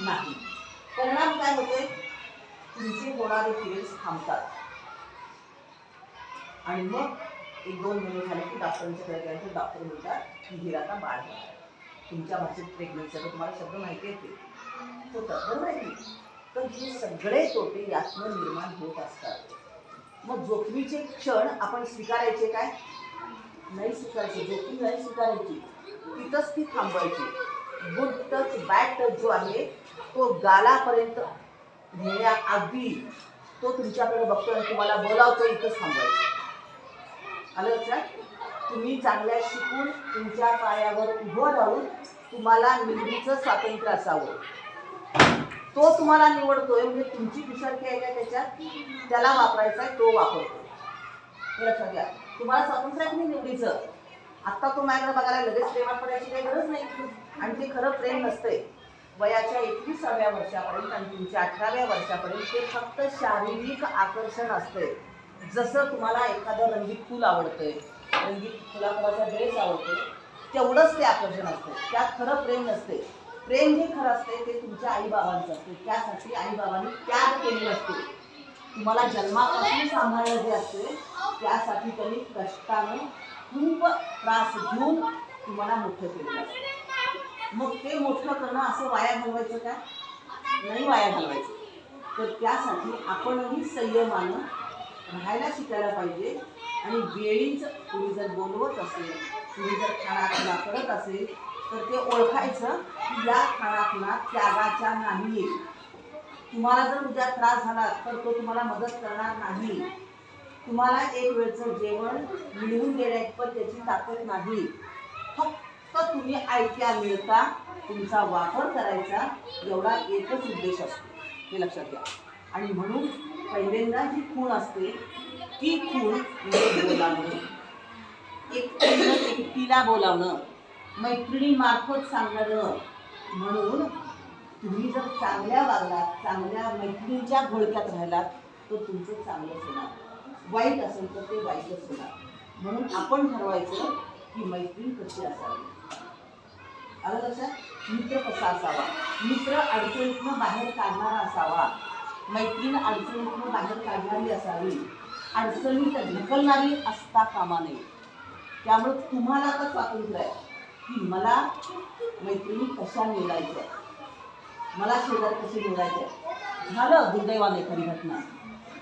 नाही. परिणाम काय होते तुमचे होणारे पिरियड्स थांबतात. आणि मग एक दोन महिने झाले की डॉक्टरांच्याकडे गेल्यानंतर डॉक्टर म्हणतात की आता बाळ तुमच्या भाषेत प्रेग्नन्सीचा तुम्हाला शब्द माहिती येते ते. होतं बरोबर आहे की तर हे सगळे तोटे यातनं निर्माण होत असतात. मग जोखमीचे क्षण आपण स्वीकारायचे काय? नाही स्वीकारायचे. जोखीम नाही स्वीकारायची. तिथंच ती थांबवायची. गुड टच बॅड टच जो आहे तो गालापर्यंत नेण्याआधी तो तुमच्याकडे बघतो आणि तुम्हाला बोलावतो इथंच थांबवायचं. आलं लक्षात? तुम्ही चांगल्या शिकून तुमच्या पायावर उभं राहून तुम्हाला निवडीचं स्वातंत्र्य असावं. तो तुम्हाला निवडतोय म्हणजे तुमची कुशलती आहे का त्याच्यात? त्याला वापरायचा आहे तो वापरतो लक्षात घ्या. तुम्हाला स्वातंत्र्य आहे की नाही निवडीचं. आत्ता तो माझ्याकडे बघायला लगेच प्रेमात पडायची काही गरज नाही. आणि ते खरं प्रेम नसतंय. वयाच्या एकविसाव्या वर्षापर्यंत आणि तुमच्या अठराव्या वर्षापर्यंत ते फक्त शारीरिक आकर्षण असते जसं तुम्हाला एखादं रंगीत फूल आवडतंय रंगीत फुलाफुलाचा ड्रेस आवडतो तेवढंच ते आकर्षण असतं त्यात खरं प्रेम नसते प्रेम जे खरं असते ते तुमच्या आईबाबांचं असते त्यासाठी आईबाबांनी त्याग केली असते तुम्हाला जन्मापासून सांभाळलं जे असते त्यासाठी त्यांनी कष्टानं खूप त्रास घेऊन तुम्हाला मोठं केलेलं असतं मग ते मोठं करणं असं वाया घालवायचं का? नाही वाया घालवायचं. तर त्यासाठी आपणही संयमानं राहायला शिकायला पाहिजे. आणि वेळीच तुम्ही जर बोलवत असेल तुम्ही जर खाणाखुणा करत असेल तर ते ओळखायचं की या खाणाखुणा त्यागाच्या नाही तुम्हाला जर उद्या त्रास झाला तर तो तुम्हाला मदत करणार नाही. तुम्हाला एक वेळचं जेवण मिळवून देण्याइतपत त्याची ताकद नाही. फक्त तर तुम्ही ऐक्या मिळता तुमचा वापर करायचा एवढा एकच उद्देश असतो. हे लक्षात घ्या. आणि म्हणून पहिल्यांदा जी खूण असते ती खूण म्हणजे बोलावणं. एकटीनं एकटीला बोलावणं. मैत्रिणीमार्फत सांगणं. म्हणून तुम्ही जर चांगल्या वागलात चांगल्या मैत्रिणीच्या घोळक्यात राहिलात तर तुमचं चांगलंच होणार. वाईट असेल तर ते वाईटच होणार. म्हणून आपण ठरवायचं की मैत्रीण कशी असावी. आलं लक्षात? मित्र कसा असावा? मित्र अडचणीतनं बाहेर काढणारा असावा. मैत्रीण अडचणीतनं बाहेर काढणारी असावी. अडचणीत ढकलणारी असता कामा नये. त्यामुळे तुम्हाला आता स्वातंत्र्य आहे की मला मैत्रिणी कशा निवडायच्या मला शेजारी कशी निवडायचे झालं दुर्दैवाने एखादी घटना.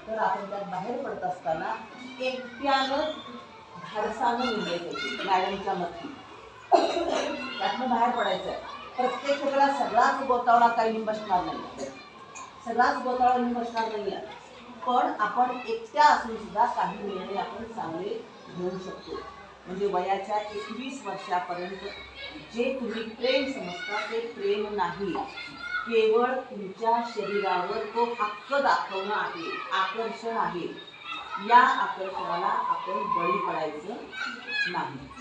तर आपण त्यात बाहेर पडत असताना एकट्यानं धाडसानं निर्णय घ्यायचे मॅडमच्या मती. त्यातनं बाहेर पडायचं आहे प्रत्येक वेळेला सगळाच गोतावळा काही बसणार नाही सगळाच गोतावळा बसणार नाही आहे पण आपण एकट्या असून सुद्धा काही निर्णय आपण चांगले घेऊ शकतो. म्हणजे वयाच्या एकवीस वर्षापर्यंत जे तुम्ही प्रेम समजता ते प्रेम नाही. केवळ तुमच्या शरीरावर तो हक्क दाखवणं आहे आकर्षण आहे. या आकर्षणाला आपण बळी पडायचं नाही.